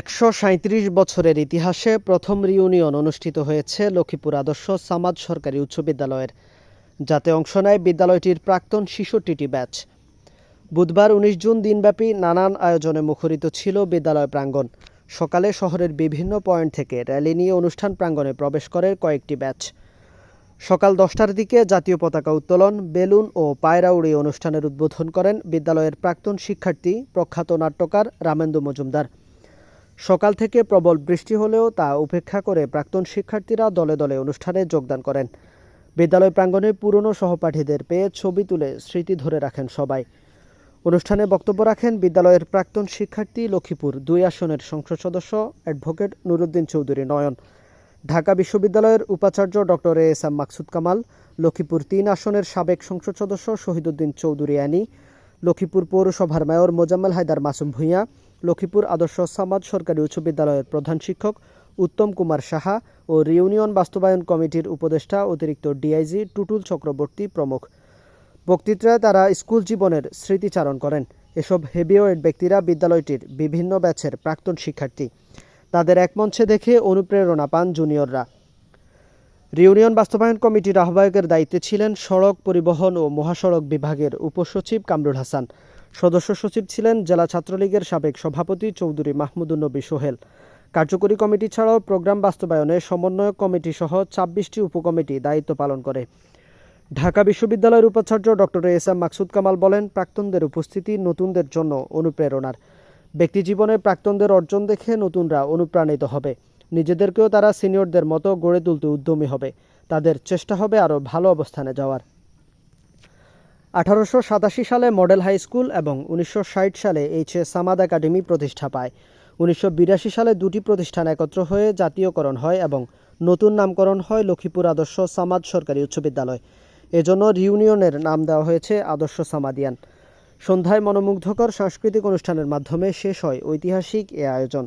একশো সাঁইত্রিশ বছরের ইতিহাসে প্রথম রিউনিয়ন অনুষ্ঠিত হয়েছে লক্ষ্মীপুর আদর্শ সামাদ সরকারি উচ্চ বিদ্যালয়ের। যাতে অংশ নেয় বিদ্যালয়টির প্রাক্তন শিশুটিটি ব্যাচ। বুধবার উনিশ জুন দিনব্যাপী নানান আয়োজনে মুখরিত ছিল বিদ্যালয় প্রাঙ্গণ। সকালে শহরের বিভিন্ন পয়েন্ট থেকে র্যালি নিয়ে অনুষ্ঠান প্রাঙ্গণে প্রবেশ করে কয়েকটি ব্যাচ। সকাল দশটার দিকে জাতীয় পতাকা উত্তোলন, বেলুন ও পায়রা উড়িয়ে অনুষ্ঠানের উদ্বোধন করেন বিদ্যালয়ের প্রাক্তন শিক্ষার্থী, প্রখ্যাত নাট্যকার রামেন্দু মজুমদার। সকাল থেকে প্রবল বৃষ্টি হলেও তা উপেক্ষা করে প্রাক্তন শিক্ষার্থীরা দলে দলে অনুষ্ঠানে যোগদান করেন। বিদ্যালয় প্রাঙ্গণে পুরনো সহপাঠীদের পেয়ে ছবি তুলে স্মৃতি ধরে রাখেন সবাই। অনুষ্ঠানে বক্তব্য রাখেন বিদ্যালয়ের প্রাক্তন শিক্ষার্থী লক্ষ্মীপুর দুই আসনের সংসদ সদস্য অ্যাডভোকেট নুরুদ্দিন চৌধুরী নয়ন, ঢাকা বিশ্ববিদ্যালয়ের উপাচার্য doctor A S M Maksud Kamal, Lakshmipur তিন আসনের সাবেক সংসদ সদস্য শহীদুদ্দিন চৌধুরী অ্যানি, লক্ষ্মীপুর পৌরসভার মেয়র মোজাম্মেল হায়দার মাসুম ভূঁইয়া লক্ষ্মীপুর আদর্শ সামাদ সরকারি উচ্চ বিদ্যালয়ের প্রধান শিক্ষক উত্তম কুমার সাহা ও রিউনিয়ন বাস্তবায়ন কমিটির উপদেষ্টা অতিরিক্ত ডিআইজি টুটুল চক্রবর্তী প্রমুখ। বক্তৃতায় তারা স্কুল জীবনের স্মৃতিচারণ করেন। এসব হেভিওয়েট ব্যক্তিরা বিদ্যালয়টির বিভিন্ন ব্যাচের প্রাক্তন শিক্ষার্থী। তাদের এক মঞ্চে দেখে অনুপ্রেরণা পান জুনিয়ররা। রিউনিয়ন বাস্তবায়ন কমিটির আহ্বায়কের দায়িত্বে ছিলেন সড়ক পরিবহন ও মহাসড়ক বিভাগের উপসচিব কামরুল হাসান। সদস্য সচিব ছিলেন জেলা ছাত্রলীগের সাবেক সভাপতি চৌধুরী মাহমুদুন্নবী সোহেল। কার্যকরী কমিটি ছাড়াও প্রোগ্রাম বাস্তবায়নে সমন্বয়ক কমিটি সহ ছাব্বিশটি উপকমিটি দায়িত্ব পালন করে। ঢাকা বিশ্ববিদ্যালয়ের উপাচার্য doctor S M Maksud Kamal বলেন, প্রাক্তনদের উপস্থিতি নতুনদের জন্য অনুপ্রেরণার। ব্যক্তিজীবনে প্রাক্তনদের অর্জন দেখে নতুনরা অনুপ্রাণিত হবে। নিজেদেরকেও তারা সিনিয়রদের মতো গড়ে তুলতে উদ্যমী হবে। তাদের চেষ্টা হবে আরও ভালো অবস্থানে যাওয়ার। আঠারোশো সাতাশি সালে মডেল হাই স্কুল এবং উনিশশো ষাট সালে এইচ এ সামাদ একাডেমি প্রতিষ্ঠা পায়। উনিশশো বিরাশি সালে দুটি প্রতিষ্ঠান একত্র হয়ে জাতীয়করণ হয় এবং নতুন নামকরণ হয় লক্ষ্মীপুর আদর্শ সামাদ সরকারি উচ্চ বিদ্যালয়। এজন্য রিউনিয়নের নাম দেওয়া হয়েছে আদর্শ সামাদিয়ান। সন্ধ্যায় মনোমুগ্ধকর সাংস্কৃতিক অনুষ্ঠানের মাধ্যমে শেষ হয় ঐতিহাসিক এ আয়োজন।